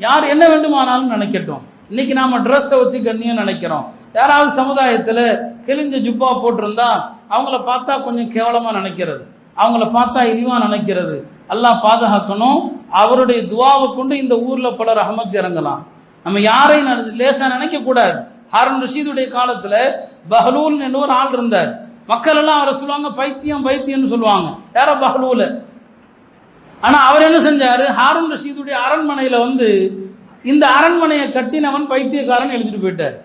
யார் என்ன வேண்டுமானாலும் நினைக்கட்டும். இன்னைக்கு நாம ட்ரெஸ்ஸை வச்சு கண்ணியம் நினைக்கிறோம். யாராவது சமுதாயத்துல கிழிஞ்ச ஜுப்பா போட்டிருந்தா அவங்கள பார்த்தா கொஞ்சம் கேவலமா நினைக்கிறது. அவங்கள பார்த்தா இழிவா நினைக்கிறது. எல்லாம் பாதுகாக்கணும். அவருடைய துவாவை கொண்டு இந்த ஊர்ல பல அகமத்து இறங்கலாம். நம்ம யாரையும் நட- லேசா நினைக்க கூடாது ஹாரன் ரஷீதுடைய காலத்துல பஹலூல் என்று ஒரு ஆள் இருந்தார். மக்கள் எல்லாம் அவரை சொல்லுவாங்க பைத்தியம் பைத்தியம்னு சொல்லுவாங்க. யாரோ பஹலூல? ஆனா அவர் என்ன செஞ்சாரு? ஹாரூன் ரஷீதுடைய அரண்மனையில வந்து இந்த அரண்மனையை கட்டினவன் பைத்தியக்காரன் எழுதிட்டு போயிட்டார்.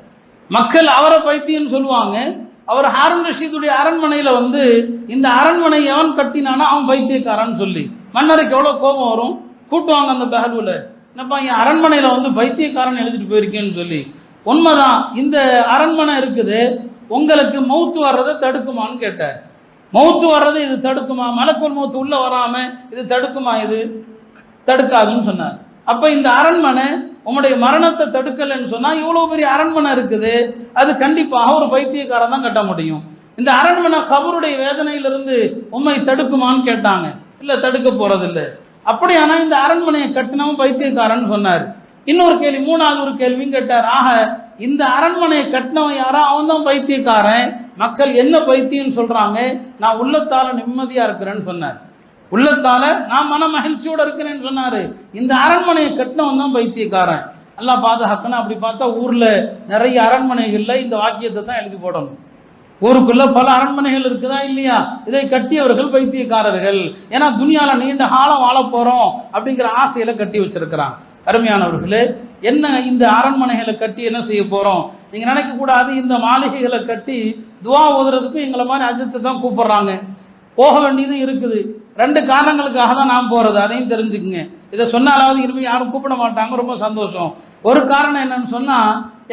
மக்கள் அவரை பைத்தியம்னு சொல்லுவாங்க. அவர் ஹாரூன் ரஷீதுடைய அரண்மனையில வந்து இந்த அரண்மனை எவன் கட்டினானோ அவன் பைத்தியக்காரன் சொல்லி. மன்னருக்கு எவ்வளவு கோபம் வரும்? கூட்டுவாங்க அந்த பஹலூல. என்னப்பா என் அரண்மனையில வந்து பைத்தியக்காரன் எழுதிட்டு போயிருக்கேன்னு சொல்லி. உண்மைதான் இந்த அரண்மனை இருக்குது. உங்களுக்கு மௌத்து வர்றதை தடுக்குமான்னு கேட்டார். மௌத்து வர்றது இது தடுக்குமா? மலக்குள் மௌத்து உள்ள வராம இது தடுக்குமா இது? தடுக்காதுன்னு சொன்னார். அப்ப இந்த அரண்மனை உம்முடைய மரணத்தை தடுக்கலைன்னு சொன்னா இவ்வளவு பெரிய அரண்மனை இருக்குது. அது கண்டிப்பாக ஒரு பைத்தியக்காரன் தான் கட்ட முடியும். இந்த அரண்மனை கபருடைய வேதனையிலிருந்து உண்மை தடுக்குமான்னு கேட்டாங்க. இல்ல தடுக்க போறது இல்ல அப்படியானா இந்த அரண்மனையை கட்டினவன் பைத்தியக்காரன் சொன்னார். இன்னொரு கேள்வி மூணாவது ஒரு கேள்வியும் கேட்டார். ஆக இந்த அரண்மனையை கட்டினவன் யாரோ அவன் தான் பைத்தியக்காரன். மக்கள் என்ன பைத்தியம் சொல்றாங்க? நான் உள்ளத்தால நிம்மதியா இருக்கிறேன்னு சொன்னார். உள்ளத்தால நான் மன மகிழ்ச்சியோட இருக்கிறேன்னு சொன்னாரு. இந்த அரண்மனையை கட்டினவன் தான் பைத்தியக்காரன். எல்லாம் பாதுகாக்கணும். அப்படி பார்த்தா ஊர்ல நிறைய அரண்மனைகள்ல இந்த வாக்கியத்தை தான் எழுதி போடணும். ஊருக்குள்ள பல அரண்மனைகள் இருக்குதா இல்லையா? இதை கட்டியவர்கள் பைத்தியக்காரர்கள். ஏன்னா துணியால நீண்ட காலம் வாழ போறோம் அப்படிங்கிற ஆசையில கட்டி வச்சிருக்கிறான். அருமையானவர்களே என்ன இந்த அரண்மனைகளை கட்டி என்ன செய்ய போறோம்? நீங்க நினைக்க கூடாது இந்த மாளிகைகளை கட்டி துவா ஓதுறதுக்கு எங்களை மாதிரி அஜித்து தான் கூப்பிடுறாங்க. போக வேண்டியது இருக்குது. ரெண்டு காரணங்களுக்காக தான் நான் போறது அதையும் தெரிஞ்சுக்குங்க. இதை சொன்னாலாவது இனிமேல் யாரும் கூப்பிட மாட்டாங்க ரொம்ப சந்தோஷம். ஒரு காரணம் என்னன்னு சொன்னா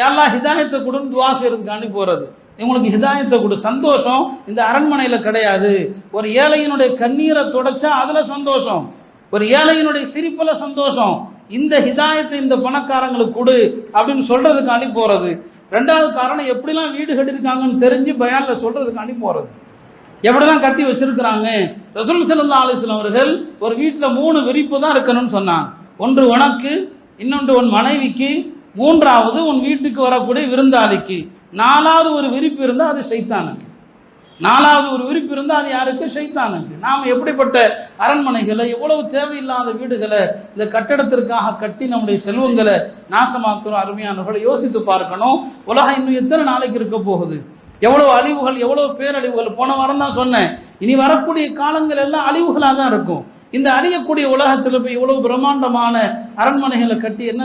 யாரெல்லாம் ஹிதாயத்தை கொடுன்னு துவா செய்யறதுக்காண்டி போறது. இவங்களுக்கு ஹிதாயத்தை கொடு. சந்தோஷம் இந்த அரண்மனையில கிடையாது. ஒரு ஏழையினுடைய கண்ணீரை தொடச்சா அதுல சந்தோஷம். ஒரு ஏழையினுடைய சிரிப்புல சந்தோஷம். இந்த ஹிதாயத்தை இந்த பணக்காரங்களுக்கு கொடு அப்படின்னு சொல்றதுக்காண்டி போறது. ரெண்டாவது காரணம் எப்படிலாம் வீடு கட்டிருக்காங்கன்னு தெரிஞ்சு பயான்ல அனுப்பி போறது. எப்படிதான் கட்டி வச்சிருக்கிறாங்க? ரசூல் ஸல்லல்லாஹு ஆலோசனை அவர்கள் ஒரு வீட்டில் மூணு விரிப்பு தான் இருக்கணும்னு சொன்னாங்க. ஒன்று உனக்கு இன்னொன்று உன் மனைவிக்கு மூன்றாவது உன் வீட்டுக்கு வரக்கூடிய விருந்தாளிக்கு. நாலாவது ஒரு விரிப்பு இருந்தால் அது சைத்தானுக்கு. நாலாவது ஒரு விருப்பு இருந்தால் அது யாருக்கு? சைத்தானுக்கு. நாம் எப்படிப்பட்ட அரண்மனைகளை எவ்வளவு தேவையில்லாத வீடுகளை இந்த கட்டடத்திற்காக கட்டி நம்முடைய செல்வங்களை நாசமாக்கணும் அருமையானவர்களை யோசித்து பார்க்கணும். உலகம் இன்னும் எத்தனை நாளைக்கு இருக்க போகுது? எவ்வளவு அழிவுகள் எவ்வளவு பேரழிவுகள்? போன வாரம் தான் சொன்னேன். இனி வரக்கூடிய காலங்கள் எல்லாம் அழிவுகளாக தான் இருக்கும். இந்த அழியக்கூடிய உலகத்தில் போய் இவ்வளவு பிரம்மாண்டமான அரண்மனைகளை கட்டி என்ன